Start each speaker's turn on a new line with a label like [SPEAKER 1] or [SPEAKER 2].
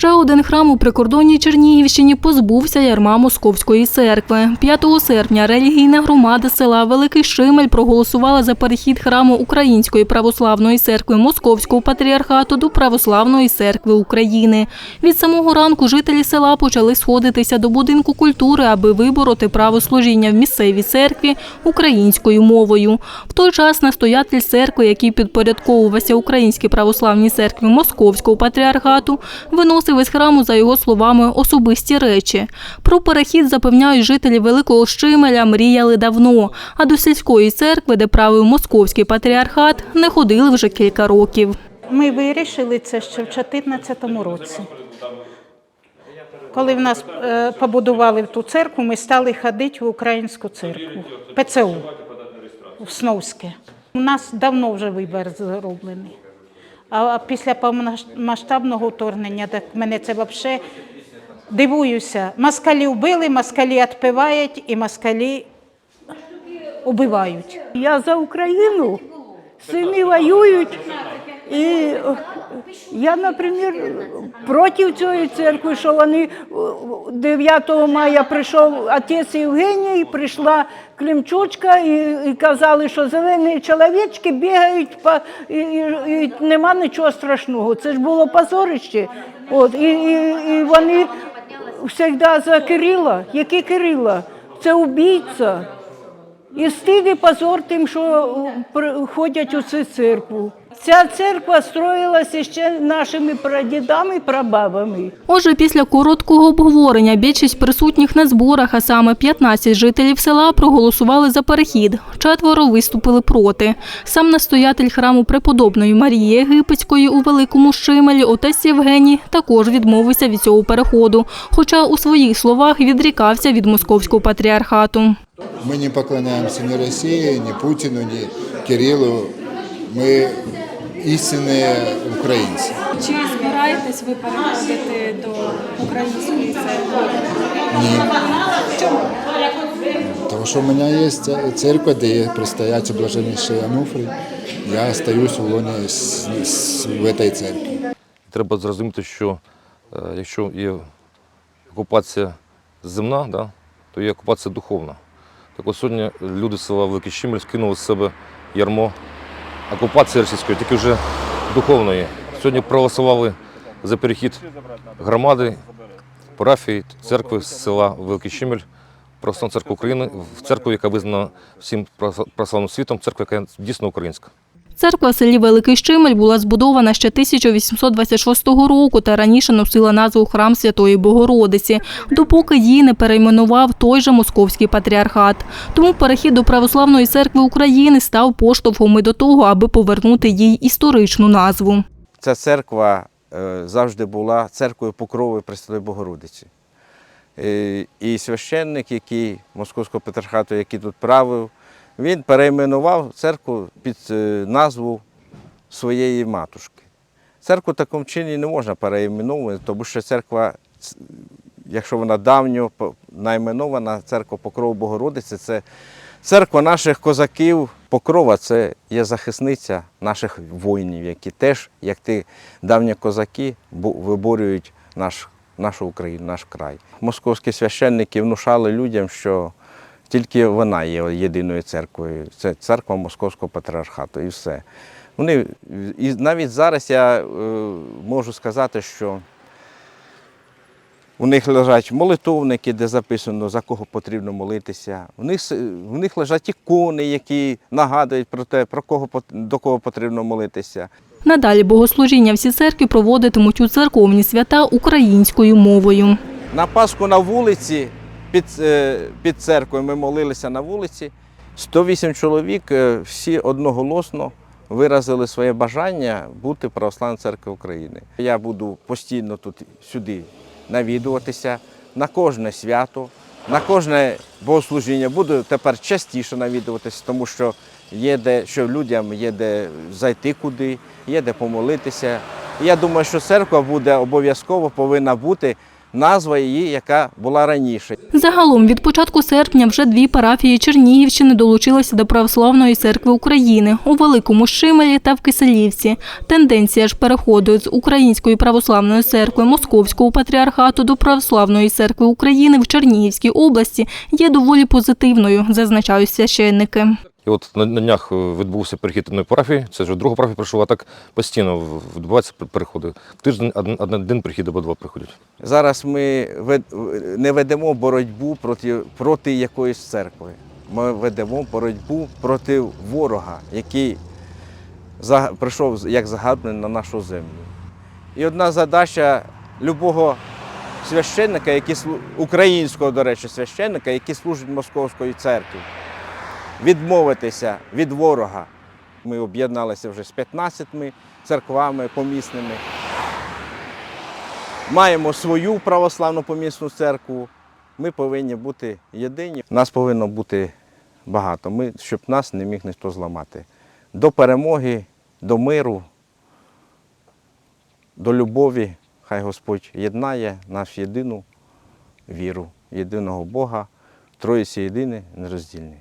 [SPEAKER 1] Ще один храм у прикордонній Чернігівщині позбувся ярма Московської церкви. 5 серпня релігійна громада села Великий Шимель проголосувала за перехід храму Української православної церкви Московського патріархату до Православної церкви України. Від самого ранку жителі села почали сходитися до будинку культури, аби вибороти право служіння в місцевій церкві українською мовою. В той час настоятель церкви, який підпорядковувався Українській православній церкві Московського патріархату, виносив із храму, за його словами, особисті речі. Про перехід запевняють жителі Великого Щимеля мріяли давно, а до сільської церкви, де правив Московський патріархат, не ходили вже кілька років.
[SPEAKER 2] Ми вирішили це ще в 2014 році. Коли в нас е, побудували ту церкву, ми стали ходити в українську церкву, ПЦУ, в Сновське. У нас давно вже вибір зроблений. А після повномасштабного вторгнення, так мене це взагалі дивуюся. Москалі вбили, москалі відпивають і москалі убивають.
[SPEAKER 3] Я за Україну, сини воюють. І я, наприклад, проти цієї церкви, що вони е, 9 мая прийшов отець Євгеній, прийшла Климчучка і, і казали, що зелені чоловічки бігають, по, і, і, і нема нічого страшного. Це ж було позорище. От, і, і, і вони завжди за Кирила. Який Кирила? Це убійця. І стид і позор тим, що е, ходять у цю церкву. Ця церква строїлася ще нашими прадідами, прабабами.
[SPEAKER 1] Отже, після короткого обговорення більшість присутніх на зборах, а саме 15 жителів села, проголосували за перехід. Четверо виступили проти. Сам настоятель храму преподобної Марії Єгипетської у Великому Шимелі, отець Євгеній, також відмовився від цього переходу, хоча у своїх словах відрікався від московського патріархату.
[SPEAKER 4] Мы не поклоняемся ни России, ни Путину, ни Кириллу. Мы истинные украинцы.
[SPEAKER 5] Чи збираєтесь ви переходити до української церкви?
[SPEAKER 4] Ні. Потому что у меня есть ц- церковь, где предстоятель блаженнейший Ануфрий. Я остаюсь в лоне с- с- в этой церкви.
[SPEAKER 6] Треба зрозуміти, що е, якщо є окупація земна, да, то є окупація духовна. Так от сьогодні люди села Великий Щемель скинули з себе ярмо окупації російської, тільки вже духовної. Сьогодні проголосували за перехід громади, парафії, церкви з села Великий Щемель, Православна церква України, в церкву, яка визнана всім православним світом, церква, яка дійсно українська.
[SPEAKER 1] Церква в селі Великий Щимель була збудована ще 1826 року та раніше носила назву Храм Святої Богородиці, допоки її не перейменував той же московський патріархат. Тому перехід до Православної церкви України став поштовхом і до того, аби повернути їй історичну назву.
[SPEAKER 7] Ця церква е, завжди була церквою Покрови Пресвятої Богородиці. Е, І священник, який Московського патріархату, який тут правив, він перейменував церкву під е, назву своєї матушки. Церкву в такому чині не можна переіменовувати, тому що церква, якщо вона давньо найменована, церква Покрова Богородиці, це церква наших козаків. Покрова це є захисниця наших воїнів, які теж, як ті давні козаки, виборюють наш, нашу Україну, наш край. Московські священники внушали людям, що тільки вона є єдиною церквою. Це церква Московського патріархату і все. Вони, і навіть зараз я е, можу сказати, що у них лежать молитовники, де записано, за кого потрібно молитися. В них, в них лежать ікони, які нагадують про те, про кого, до кого потрібно молитися.
[SPEAKER 1] Надалі богослужіння всі церкви проводитимуть у церковні свята українською мовою.
[SPEAKER 7] На Пасху на вулиці, під, е, під церквою ми молилися на вулиці. 108 чоловік е, всі одноголосно виразили своє бажання бути православною церквою України. Я буду постійно тут сюди навідуватися на кожне свято, на кожне богослужіння. Буду тепер частіше навідуватися, тому що є де, що людям є де зайти куди, є де помолитися. Я думаю, що церква буде обов'язково повинна бути назва її, яка була раніше.
[SPEAKER 1] Загалом від початку серпня вже дві парафії Чернігівщини долучилися до Православної церкви України у Великому Шимелі та в Киселівці. Тенденція ж переходу з Української православної церкви Московського патріархату до Православної церкви України в Чернігівській області є доволі позитивною, зазначають священники.
[SPEAKER 6] І от на, днях е, відбувся перехід одної парафії, це вже друга парафія прийшла, а так постійно відбуваються переходи. Тиждень один, перехід або два приходять.
[SPEAKER 7] Зараз ми не ведемо боротьбу проти, проти якоїсь церкви. Ми ведемо боротьбу проти ворога, який прийшов як загарбник на нашу землю. І одна задача любого священника, який українського, до речі, священника, який служить московської церкві, відмовитися від ворога. Ми об'єдналися вже з 15 церквами помісними маємо свою православну помісну церкву. Ми повинні бути єдині. Нас повинно бути багато, ми, щоб нас не міг ніхто зламати. До перемоги, до миру, до любові. Хай Господь єднає нашу єдину віру, єдиного Бога, Троїці єдиний, нероздільний.